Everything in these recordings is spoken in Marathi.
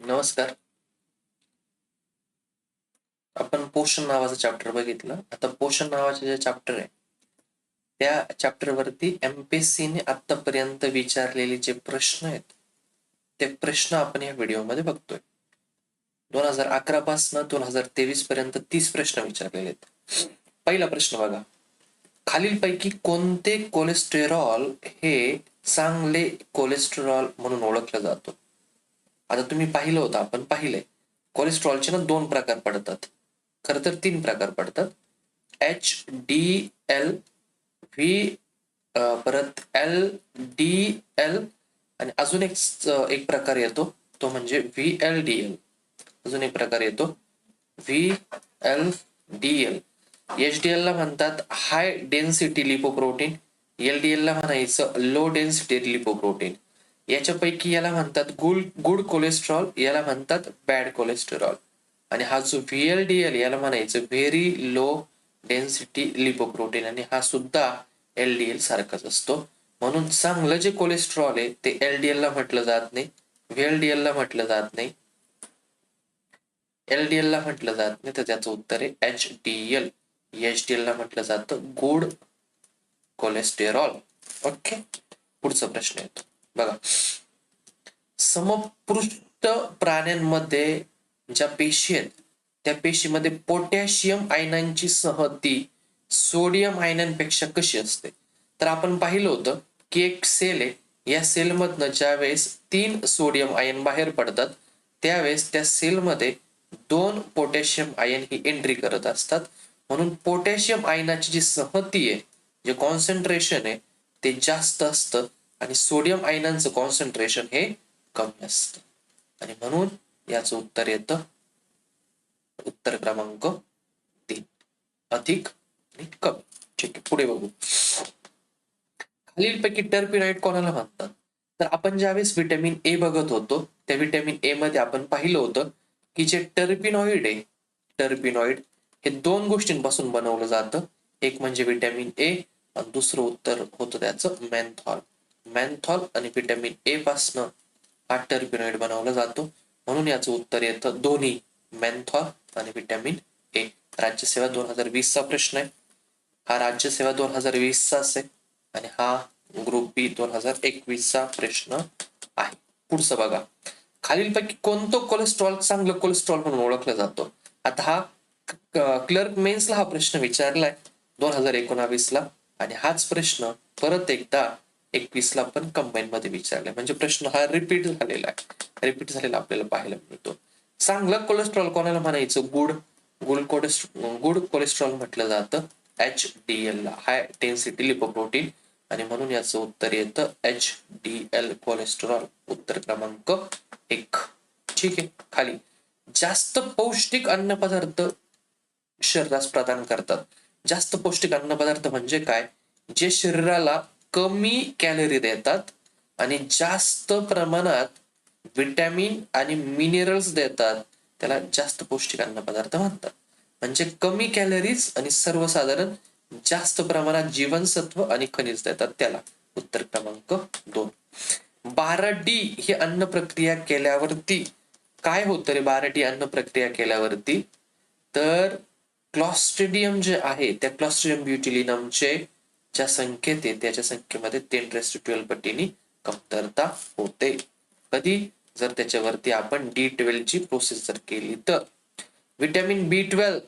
नमस्कार. आपण पोषण नावाचं चॅप्टर बघितलं. आता पोषण नावाचे जे चॅप्टर आहे त्या चॅप्टर वरती एमपीएससीने आतापर्यंत विचारलेले जे प्रश्न आहेत ते प्रश्न आपण या व्हिडिओमध्ये बघतोय. दोन हजार अकरा पासून दोन हजार तेवीस पर्यंत तीस प्रश्न विचारलेले आहेत. पहिला प्रश्न बघा. खालीलपैकी कोणते कोलेस्टेरॉल हे चांगले कोलेस्टेरॉल म्हणून ओळखलं जातो? आता तुम्ही पाहिलं होतं आपण पाहिलंय. कोलेस्ट्रॉलचे ना दोन प्रकार पडतात. खर तर तीन प्रकार पडतात. एच डी एल व्ही परत एल डी एल आणि अजून एक एक प्रकार येतो. तो म्हणजे व्ही एल डी एल अजून एक प्रकार येतो. V L D L H D एलला म्हणतात high density lipoprotein L D एलला म्हणायचं लो डेन्सिटी लिपोप्रोटीन याच्यापैकी याला म्हणतात गुड गुड कोलेस्ट्रॉल याला म्हणतात बॅड कोलेस्टेरॉल आणि हा जो व्हीएलडीएल याला म्हणायचं व्हेरी लो डेन्सिटी लिपोप्रोटीन आणि हा सुद्धा एलडीएल सारखाच असतो. म्हणून चांगलं जे कोलेस्ट्रॉल आहे ते एलडीएल ला म्हटलं जात नाही. व्हीएलडीएल ला म्हटलं जात नाही. एलडीएल ला म्हटलं जात नाही तर त्याचं उत्तर आहे H D L H D L ला म्हटलं जातं गुड कोलेस्टेरॉल ओके पुढचा प्रश्न येतो. बघा. समपृष्ठ प्राण्यांमध्ये ज्या पेशी आहेत त्या पेशीमध्ये पोटॅशियम आयनांची सहती सोडियम आयनांपेक्षा कशी असते? तर आपण पाहिलं होतं की एक सेल आहे. या सेलमधनं ज्या वेळेस तीन सोडियम आयन बाहेर पडतात त्यावेळेस त्या सेलमध्ये दोन पोटॅशियम आयन ही एंट्री करत असतात. म्हणून पोटॅशियम आयनाची जी सहती आहे जे कॉन्सन्ट्रेशन आहे ते जास्त असतं. आणि सोडियम आयनांचं कॉन्सन्ट्रेशन हे कमी असतं. आणि म्हणून याचं उत्तर येतं उत्तर क्रमांक तीन. अधिक आणि कमी. ठीक आहे पुढे बघू. खालीलपैकी टर्पिनाइट कोणाला म्हणतात? तर आपण ज्यावेळेस व्हिटॅमिन ए बघत होतो त्या व्हिटॅमिन ए मध्ये आपण पाहिलं होतं की जे टर्पिनॉइड आहे टर्पिनॉइड हे दोन गोष्टींपासून बनवलं जातं. एक म्हणजे व्हिटॅमिन ए आणि दुसरं उत्तर होतं त्याचं मॅन्थॉल मॅन्थॉल आणि व्हिटॅमिन ए पासनं हा टर्पिनॉइड बनवला जातो. म्हणून याचं उत्तर येतं दोन्ही मॅन्थॉल आणि व्हिटॅमिन ए. राज्यसेवा दोन हजार वीसचा प्रश्न आहे. हा राज्यसेवा दोन हजार वीसचा असेल आणि हा ग्रुप बी दोन हजार एकवीसचा प्रश्न आहे. पुढचं बघा. खालीलपैकी कोणतं कोलेस्ट्रॉल चांगलं कोलेस्ट्रॉल म्हणून ओळखलं जातो? आता हा क्लर्क मेन्सला हा प्रश्न विचारलाय दोन हजार एकोणावीसला आणि हाच प्रश्न परत एकदा एकवीसला पण कंबाईन मध्ये विचारलाय. म्हणजे प्रश्न हा रिपीट झालेला आहे. रिपीट झालेला आपल्याला पाहायला मिळतो. चांगलं कोलेस्ट्रॉल कोणाला म्हणायचं? Good. Good cholesterol good cholesterol म्हटलं जातं एच डी एल ला. हाय डेन्सिटी लिपोप्रोटीन आणि म्हणून याचं उत्तर येतं एच डी एल कोलेस्ट्रॉल उत्तर क्रमांक एक. ठीक आहे. खाली. जास्त पौष्टिक अन्न पदार्थ शरीरास प्रदान करतात. जास्त पौष्टिक अन्न पदार्थ म्हणजे काय? जे शरीराला कमी कॅलरी देतात आणि जास्त प्रमाणात विटॅमिन आणि मिनरल्स देतात त्याला जास्त पौष्टिक अन्न पदार्थ म्हणतात. म्हणजे कमी कॅलरीज आणि सर्वसाधारण जास्त प्रमाणात जीवनसत्व आणि खनिज देतात त्याला उत्तर क्रमांक दोन. बारा डी ही अन्न प्रक्रिया केल्यावरती काय होतं रे बारा डी अन्न प्रक्रिया केल्यावरती? तर क्लॉस्ट्रिडियम जे आहे त्या क्लॉस्ट्रिडियम ब्युटिलिनमचे ज्या संख्येत आहे त्याच्या संख्येमध्ये टेन रेस टू ट्वेल्व पटीने कमतरता होते. कधी? जर त्याच्यावरती आपण डी ट्वेल्व ची प्रोसेस जर केली तर. विटॅमिन बी ट्वेल्व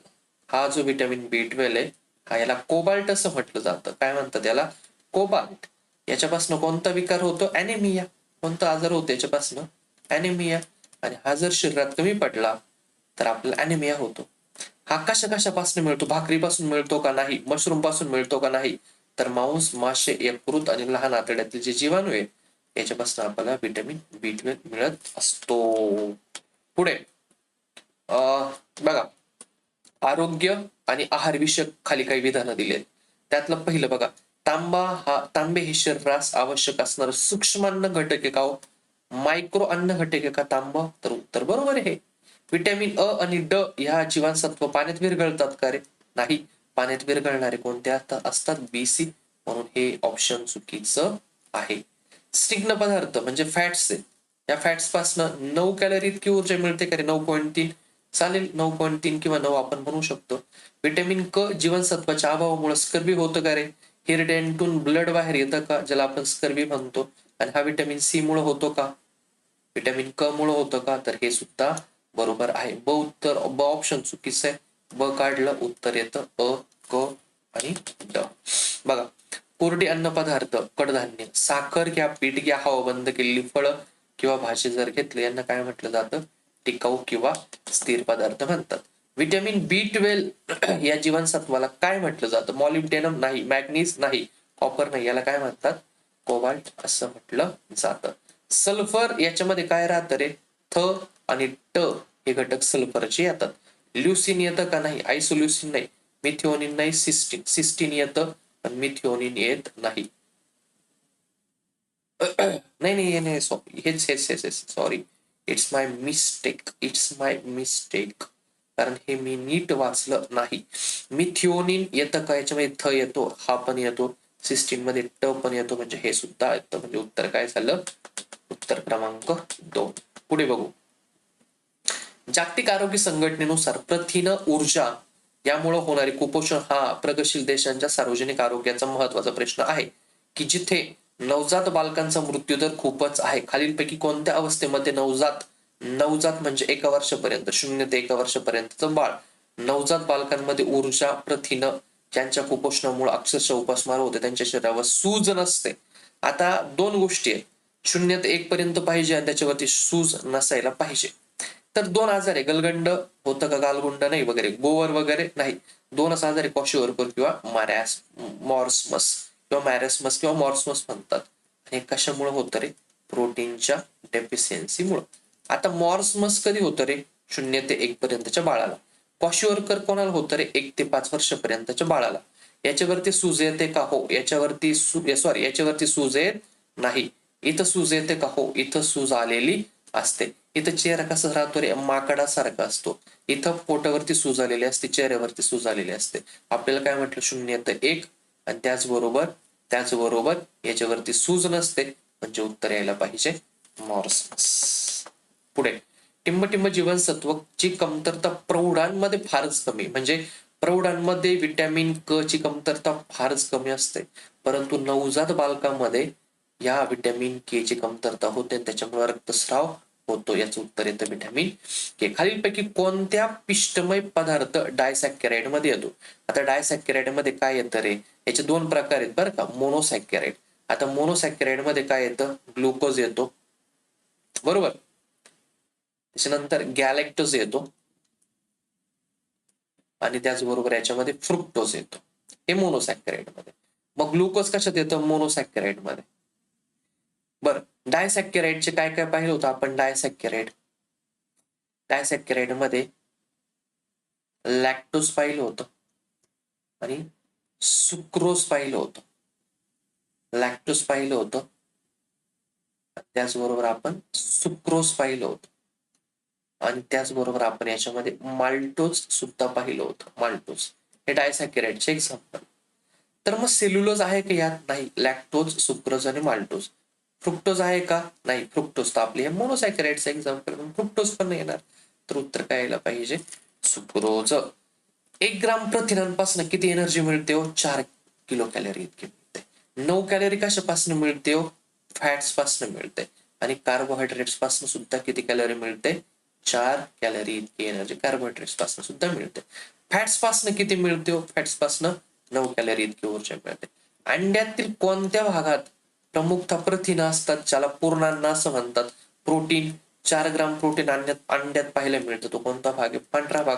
हा जो विटॅमिन बी ट्वेल्व आहे हा याला कोबाल्ट असं म्हटलं जातं. काय म्हणतात याला? कोबाल्ट याच्यापासून कोणता विकार होतो? अॅनेमिया कोणता आजार होतो याच्यापासून? अॅनेमिया आणि हा जर शरीरात कमी पडला तर आपल्याला अॅनेमिया होतो. हा कशा कशापासून मिळतो? भाकरीपासून मिळतो का नाही? मशरूमपासून मिळतो का नाही? तर मांस मासे यकृत आणि लहान आतड्यातील जे जीवाणू आहे याच्यापासून आपल्याला व्हिटॅमिन बी ट्वेल्व मिळत असतो. पुढे बघा आरोग्य आणि आहार विषयक खाली काही विधानं दिलेत. त्यातलं पहिलं बघा तांबा हा तांबे हे शरीरास आवश्यक असणार सूक्ष्म अन्न घटक आहे का हो? मायक्रो अन्न घटक आहे का तांबा? तर उत्तर बरोबर आहे. व्हिटॅमिन अ आणि ड ह्या जीवनसत्व पाण्यात विरघळतात का रे? नाही. पाण्यात विरघळणारे कोणते असतात? बीसी म्हणून हे ऑप्शन चुकीचं आहे. स्निग्ध पदार्थ म्हणजे फॅट्स या फॅट्स पासनं नऊ कॅलरी इतकी ऊर्जा मिळते का रे? नऊ पॉईंट तीन. चालेल नऊ पॉईंट तीन किंवा नऊ आपण म्हणू शकतो. व्हिटॅमिन क जीवनसत्वाच्या अभावामुळे स्कर्बी होतं का रे? हिरडेंटून ब्लड बाहेर येतं का? ज्याला आपण स्कर्बी म्हणतो. आणि हा व्हिटॅमिन सी मुळे होतो का? व्हिटॅमिन क मुळे होतं का? तर हे सुद्धा बरोबर आहे. ब उत्तर ब ऑप्शन चुकीचं आहे. ब काढलं उत्तर येतं अ क आणि ड. बघा कोरडे अन्न पदार्थ कडधान्य साखर घ्या पीठ घ्या हवा बंद केलेली फळं किंवा भाजी जर घेतली यांना काय म्हटलं जातं? टिकाऊ किंवा स्थिर पदार्थ म्हणतात. व्हिटॅमिन बी ट्वेल्व या जीवनसत्वाला काय म्हटलं जातं? मॉलिब्डेनम नाही मॅग्नीज नाही कॉपर नाही याला काय म्हणतात? कोबाल्ट असं म्हटलं जातं. सल्फर याच्यामध्ये काय राहतं रे? थ आणि ट हे घटक सल्फरचे येतात. ल्युसिन येतं का नाही? आयसोल्युसिन नाही. मिथिओनिन नाही. सिस्टिन सिस्टिन येतं पण मिथिओनिन येत नाही. नाही नाही नाही सॉरी हेच हेच हेच हेच sorry it's my mistake it's my mistake कारण हे मी नीट वाचलं नाही. मिथिओनिन येतं का? याच्यामध्ये थ येतो हा पण येतो सिस्टीममध्ये ट पण येतो म्हणजे हे सुद्धा येतं. म्हणजे उत्तर काय झालं? उत्तर क्रमांक दोन. पुढे बघू. जागतिक आरोग्य संघटनेनुसार प्रथिन ऊर्जा यामुळे होणारे कुपोषण हा प्रगतशील देशांच्या सार्वजनिक आरोग्याचा महत्त्वाचा प्रश्न आहे. की जिथे नवजात बालकांचा मृत्यूदर खूपच आहे खालीलपैकी कोणत्या अवस्थेमध्ये नवजात नवजात म्हणजे एका वर्षापर्यंत शून्य ते एका वर्षापर्यंतचं बाळ नवजात बालकांमध्ये ऊर्जा प्रथिन ज्यांच्या कुपोषणामुळे अक्षरशः उपासमार होते त्यांच्या शरीरावर सूज नसते. आता दोन गोष्टी आहेत. शून्य ते एक पर्यंत पाहिजे आणि त्याच्यावरती सूज नसायला पाहिजे. तर दोन आजार आहे गलगंड होतं का गालगुंड नाही वगैरे गोवर वगैरे नाही. दोनच आजार आहे कॉशिओरकर किंवा मॅरॅस मॉर्समस किंवा मॅरेसमस किंवा मॉर्समस म्हणतात. आणि कशामुळे होतं रे? प्रोटीनच्या डेफिशियन्सीमुळे आता मॉर्समस कधी होतं रे? शून्य ते एक पर्यंतच्या बाळाला. कॉशिवर्कर कोणाला होतं रे? एक ते पाच वर्षपर्यंतच्या बाळाला. याच्यावरती सूज येते का हो? याच्यावरती सॉरी याच्यावरती सूज येत नाही. इथं सूज येते का हो? इथं सूज आलेली असते. इथं चेहरा कसा राहतो रे? माकडासारखा असतो. इथं पोटावरती सूज आलेली असते चेहऱ्यावरती सूज आलेली असते. आपल्याला काय म्हटलं? शून्य तर एक. आणि त्याचबरोबर त्याचबरोबर याच्यावरती सूज नसते. म्हणजे उत्तर यायला पाहिजे. मॉर्समस पुढे. टिंबटिंब जीवनसत्वची कमतरता प्रौढांमध्ये फारच कमी. म्हणजे प्रौढांमध्ये विटॅमिन क ची कमतरता फारच कमी असते. परंतु नवजात बालकांमध्ये या विटॅमिन के ची कमतरता होते. त्याच्यामुळे रक्तस्राव होतो याचं उत्तर येतं व्हिटॅमिन के खालीलपैकी कोणत्या पिष्टमय पदार्थ डायसॅक्युराइडमध्ये येतो? आता डायसॅक्युराइडमध्ये काय येतं रे? याचे दोन प्रकार आहेत बरं का. मोनोसॅक्युराइड आता मोनोसॅक्युराइडमध्ये काय येतं? ग्लुकोज येतो. बरोबर? त्याच्यानंतर गॅलेक्टोज येतो. आणि त्याचबरोबर याच्यामध्ये फ्रुक्टोज येतो. हे मोनोसॅक्युराइडमध्ये मग ग्लुकोज कशात येतं? मोनोसॅक्युराइडमध्ये बर डायसॅक्युरेटचे काय काय पाहिलं होतं आपण? डायसॅक्युरेट डायसॅक्युरेटमध्ये लॅक्टोज पाहिलं होतं आणि सुक्रोज पाहिलं होतं. लॅक्टोज पाहिलं होतं. त्याचबरोबर आपण सुक्रोज पाहिलं होतं. आणि त्याचबरोबर आपण याच्यामध्ये माल्टोज सुद्धा पाहिलं होतं. माल्टोज हे डायसॅक्युरेटचे एक्झाम्पल तर मग सेल्युलोज आहे का? यात नाही. लॅक्टोज सुक्रोज आणि माल्टोज फ्रुक्टोज आहे का? नाही फ्रुक्टोज तर आपले हे एक्झाम्पल फ्रुक्टोज पण नाही येणार. तर उत्तर काय यायला पाहिजे? सुक्रोज. एक ग्राम प्रथिनांपासून किती एनर्जी मिळते हो? चार किलो कॅलरी इतकी मिळते. नऊ कॅलरी कशापासून मिळते हो? फॅट्सपासून मिळते. आणि कार्बोहायड्रेट्सपासून सुद्धा किती कॅलरी मिळते? चार कॅलरी इतकी एनर्जी कार्बोहायड्रेट्सपासून सुद्धा मिळते. फॅट्सपासून किती मिळते हो? फॅट्सपासून नऊ कॅलरी इतकी ऊर्जा मिळते. अंड्यातील कोणत्या भागात प्रमुखता प्रथिन असतात ज्याला पूर्णान्न असं म्हणतात. प्रोटीन चार ग्राम प्रोटीन अंड्यात अंड्यात पाहायला मिळतं. तो कोणता भाग आहे? पांढरा भाग.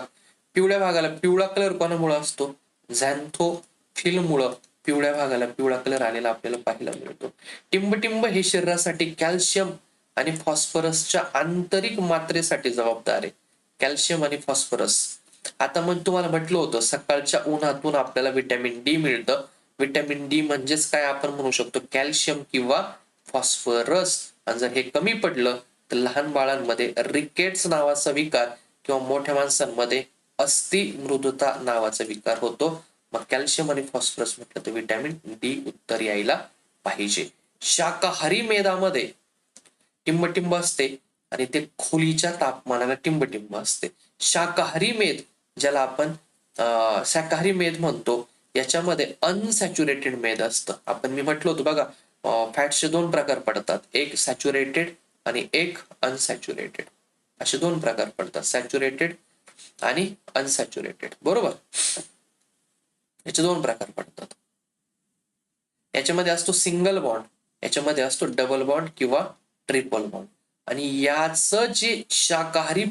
पिवळ्या भागाला पिवळा कलर कोणामुळे असतो? झॅन्थो फिलमुळं पिवळ्या भागाला पिवळा कलर आलेला आपल्याला पाहायला मिळतो. टिंबटिंब हे शरीरासाठी कॅल्शियम आणि फॉस्फरसच्या आंतरिक मात्रेसाठी जबाबदार आहे. कॅल्शियम आणि फॉस्फरस. आता मग तुम्हाला म्हटलं होतं सकाळच्या उन्हातून आपल्याला व्हिटॅमिन डी मिळतं. व्हिटॅमिन डी म्हणजेच काय आपण म्हणू शकतो? कॅल्शियम किंवा फॉस्फरस. आणि जर हे कमी पडलं तर लहान बाळांमध्ये रिकेट्स नावाचा विकार किंवा मोठ्या माणसांमध्ये अस्थि मृदुता नावाचा विकार होतो. मग कॅल्शियम आणि फॉस्फरस म्हटलं तर व्हिटॅमिन डी उत्तर यायला पाहिजे. शाकाहारी मेदामध्ये टिंबटिंब असते आणि ते खोलीच्या तापमानाला टिंबटिंब असते. शाकाहारी मेद ज्याला आपण अं, शाकाहारी मेद म्हणतो याच्यामध्ये अनसॅच्युरेटेड मेद असतं. आपण मी म्हटलं होतं बघा फॅट्सचे दोन प्रकार पडतात. एक सॅच्युरेटेड आणि एक अनसॅच्युरेटेड असे दोन प्रकार पडतात. सॅच्युरेटेड आणि अनसॅच्युरेटेड बरोबर? याचे दोन प्रकार पडतात. याच्यामध्ये असतो सिंगल बॉन्ड याच्यामध्ये असतो डबल बॉन्ड किंवा ट्रिपल बॉन्ड आणि याच जे शाकाहारी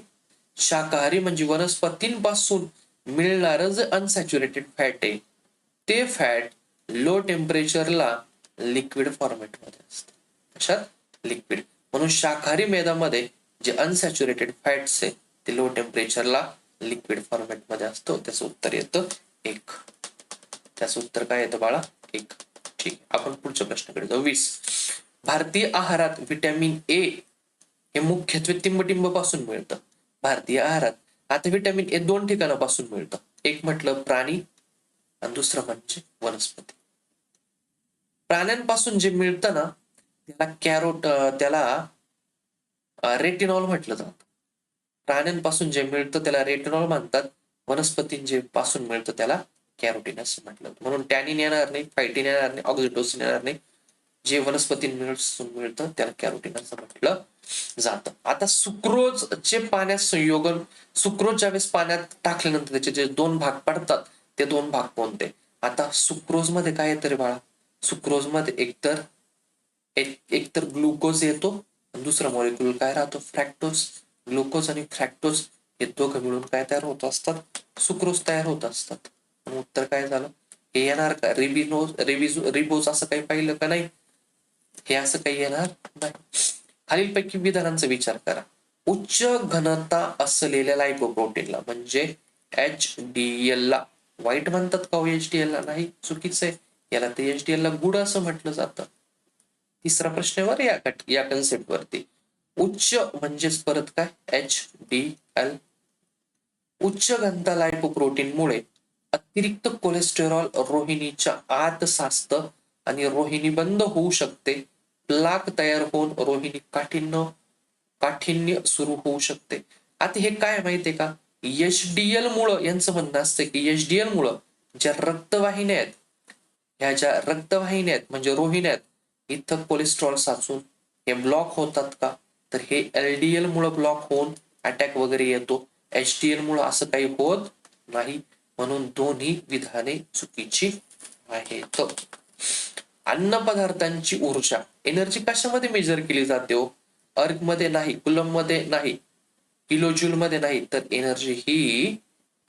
शाकाहारी म्हणजे वनस्पतींपासून मिळणारं जे अनसॅच्युरेटेड फॅट आहे ते फॅट लो टेम्परेचरला लिक्विड फॉर्मॅटमध्ये असते. अशात लिक्विड म्हणून शाकाहारी मेदामध्ये जे अनसॅच्युरेटेड फॅट्स आहे ते लो टेम्परेचरला लिक्विड फॉर्मॅटमध्ये असतो. त्याचं उत्तर येतं एक. त्याचं उत्तर काय येतं बाळा? एक. ठीक आपण पुढच्या प्रश्नाकडे जाऊ. वीस. भारतीय आहारात व्हिटॅमिन ए हे मुख्यत्वे तिंबटिंबपासून मिळतं. भारतीय आहारात आता व्हिटॅमिन ए दोन ठिकाणापासून मिळतं. एक म्हटलं प्राणी आणि दुसरं म्हणजे वनस्पती. प्राण्यांपासून जे मिळतं ना त्याला कॅरोट त्याला रेटिनॉल म्हटलं जातं. प्राण्यांपासून जे मिळतं त्याला रेटिनॉल म्हणतात. वनस्पतीं जे पासून मिळतं त्याला कॅरोटिनस म्हटलं म्हणून टॅनिन येणार नाही फायटिन येणार नाही ऑक्झिटोसिन येणार नाही. जे वनस्पतींपासून मिळतं त्याला कॅरोटीन असं म्हटलं जातं. आता सुक्रोज जे पाण्यात संयोगन सुक्रोज ज्यावेळेस पाण्यात टाकल्यानंतर त्याचे जे दोन भाग पडतात ते दोन भाग कोणते? आता सुक्रोजमध्ये काय येतं रे बाळा? सुक्रोजमध्ये एकतर एक ग्लुकोज येतो दुसरा मॉलिक्युल काय राहतो? फ्रॅक्टोज ग्लुकोज आणि फ्रॅक्टोज हे दोघं मिळून काय तयार होत असतात? सुक्रोज तयार होत असतात. उत्तर काय झालं? हे येणार का? रिबिनोज रिबिज रिबोज असं काही पाहिलं का नाही? हे असं काही येणार नाही. खालीलपैकी विधानांचा विचार करा. उच्च घनता असलेल्या लायकोप्रोटीनला म्हणजे एच डी एल ला वाईट म्हणतात का एच डी एल ला? नाही चुकीचं आहे. याला ते एच डी एल ला गुड असं म्हटलं जातं. तिसरा प्रश्नावर या कट- या कन्सेप्ट वरती. उच्च म्हणजेच परत काय? एच डी एल उच्च घनता लायपोप्रोटीनमुळे अतिरिक्त कोलेस्टेरॉल रोहिणीच्या आत साचतं आणि रोहिणी बंद होऊ शकते. प्लाक तयार होऊन रोहिणी काठीण्य काठीण्य सुरू होऊ शकते. आता हे काय माहितीये का? एसडीएल मुळं यांचं म्हणणं असतं की एचडीएल मुळे ज्या रक्तवाहिन्या आहेत ह्या ज्या रक्तवाहिन्या आहेत म्हणजे रोहिण्या आहेत इथं कोलेस्ट्रॉल साचून हे ब्लॉक होतात का? तर हे एलडीएल मुळे ब्लॉक होऊन अटॅक वगैरे येतो. एचडीएल मुळे असं काही होत नाही. म्हणून दोन्ही विधाने चुकीची आहेत. अन्न पदार्थांची ऊर्जा एनर्जी कशामध्ये मेजर केली जाते हो? अर्कमध्ये नाही कुलममध्ये नाही किलोजूल मध्ये नाही तर एनर्जी ही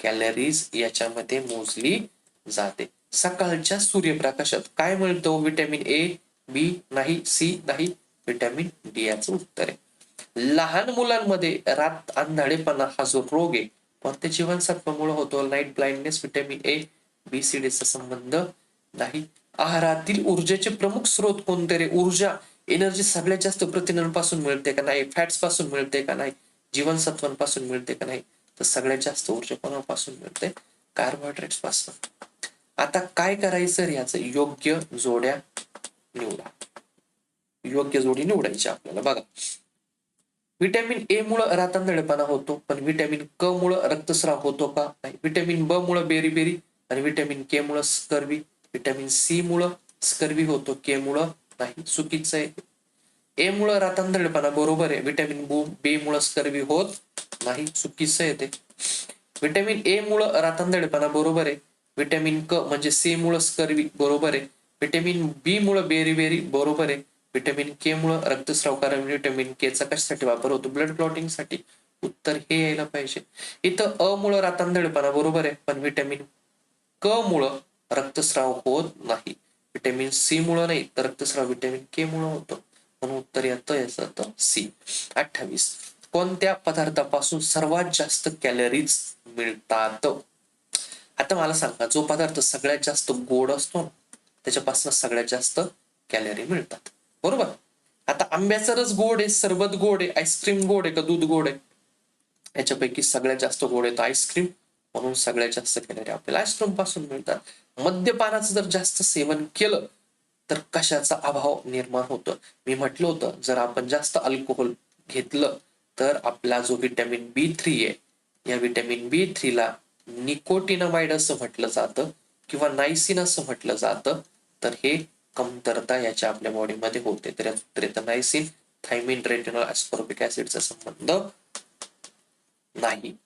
कॅलरीज याच्यामध्ये मोजली जाते. सकाळच्या सूर्यप्रकाशात काय मिळतो? व्हिटॅमिन ए बी नाही सी नाही व्हिटॅमिन डी याचं उत्तर आहे. लहान मुलांमध्ये रात आंधळेपणा हा जो रोग आहे पण जीवनसत्वामुळे होतो. Night blindness vitamin A B C D चा संबंध नाही. आहारातील ऊर्जेचे प्रमुख स्रोत कोणते रे? ऊर्जा एनर्जी सगळ्यात जास्त प्रथिनांपासून मिळते का नाही? फॅट्सपासून मिळते का नाही? जीवनसत्वांपासून मिळते का नाही? तर सगळ्यात जास्त ऊर्जा कोणापासून मिळते? कार्बोहायड्रेट्सपासून आता काय करायचं याचं? योग्य जोड्या निवडा. योग्य जोडी निवडायची आपल्याला. बघा. व्हिटॅमिन ए मुळे रातांदळेपणा होतो पण व्हिटॅमिन क मुळे रक्तस्राव होतो का? नाही. व्हिटॅमिन ब मुळे बेरी आणि व्हिटॅमिन के मुळे स्कर्वी. व्हिटॅमिन सी मुळे स्कर्वी होतो के मुळे नाही. चुकीचं आहे ए मुळे रातांधळेपणा बरोबर आहे. व्हिटॅमिन बी मुळे स्कर्वी होत नाही चुकीचं येते व्हिटॅमिन ए मुळे रातांदळपणा बरोबर आहे. व्हिटॅमिन क म्हणजे सी मुळे स्कर्वी बरोबर आहे. व्हिटॅमिन बी मुळे बेरीबेरी बरोबर आहे. व्हिटॅमिन के मुळे रक्तस्राव कारण व्हिटॅमिन के चा कशासाठी वापर होतो? ब्लड क्लॉटिंगसाठी उत्तर हे यायला पाहिजे. इथं अ मुळे रातांदळपणा बरोबर आहे. पण व्हिटॅमिन क मुळे रक्तस्राव होत नाही. व्हिटॅमिन सी मुळे नाही तर रक्तस्राव व्हिटॅमिन के मुळे होतो. म्हणून उत्तर येतं याचं तर सी. अठ्ठावीस. कोणत्या पदार्थापासून सर्वात जास्त कॅलरीज मिळतात? आता मला सांगा जो पदार्थ सगळ्यात जास्त गोड असतो ना त्याच्यापासून सगळ्यात जास्त कॅलरी मिळतात. बरोबर? आता आंब्याचा रस गोड आहे सरबत गोड आहे आईस्क्रीम गोड आहे का दूध गोड आहे? याच्यापैकी सगळ्यात जास्त गोड येतो आईस्क्रीम म्हणून सगळ्यात जास्त कॅलरी आपल्याला आईस्क्रीमपासून मिळतात. मद्यपानाचं जर जास्त सेवन केलं तर कशाचा अभाव निर्माण होतो? मी म्हटलं होतं जर आपण जास्त अल्कोहोल घेतलं तर आपला जो व्हिटॅमिन बी थ्री आहे या व्हिटॅमिन बी थ्रीला निकोटिनामाइड असं म्हटलं जातं किंवा नायसिन असं म्हटलं जातं तर हे कमतरता याच्या आपल्या बॉडीमध्ये होते. तर याच उत्तर नायसिन थायमिन रेटिनॉल ऍस्कॉर्बिक ऍसिडचा संबंध नाही.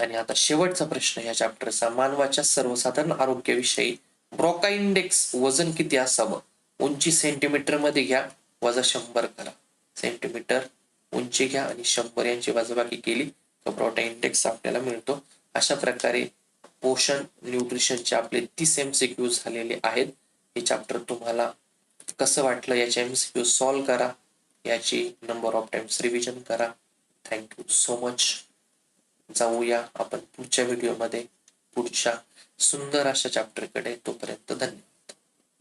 आणि आता शेवटचा प्रश्न या चॅप्टरचा मानवाच्या सर्वसाधारण आरोग्याविषयी ब्रोका इंडेक्स वजन किती असावं? उंची सेंटीमीटरमध्ये घ्या वजा शंभर करा. सेंटीमीटर उंची घ्या आणि शंभर यांची वजाबाकी केली तर ब्रॉका इंडेक्स आपल्याला मिळतो. अशा प्रकारे पोषण न्यूट्रिशनचे आपले तीस एमसीक्यू झालेले आहेत. हे चॅप्टर तुम्हाला कसं वाटलं याचे एमसीक्यू सॉल्व्ह करा. याची नंबर ऑफ टाइम्स रिव्हिजन करा. थँक्यू सो मच जाऊया आपण पुढच्या व्हिडिओमध्ये पुढच्या सुंदर अशा चॅप्टरकडे तोपर्यंत धन्यवाद.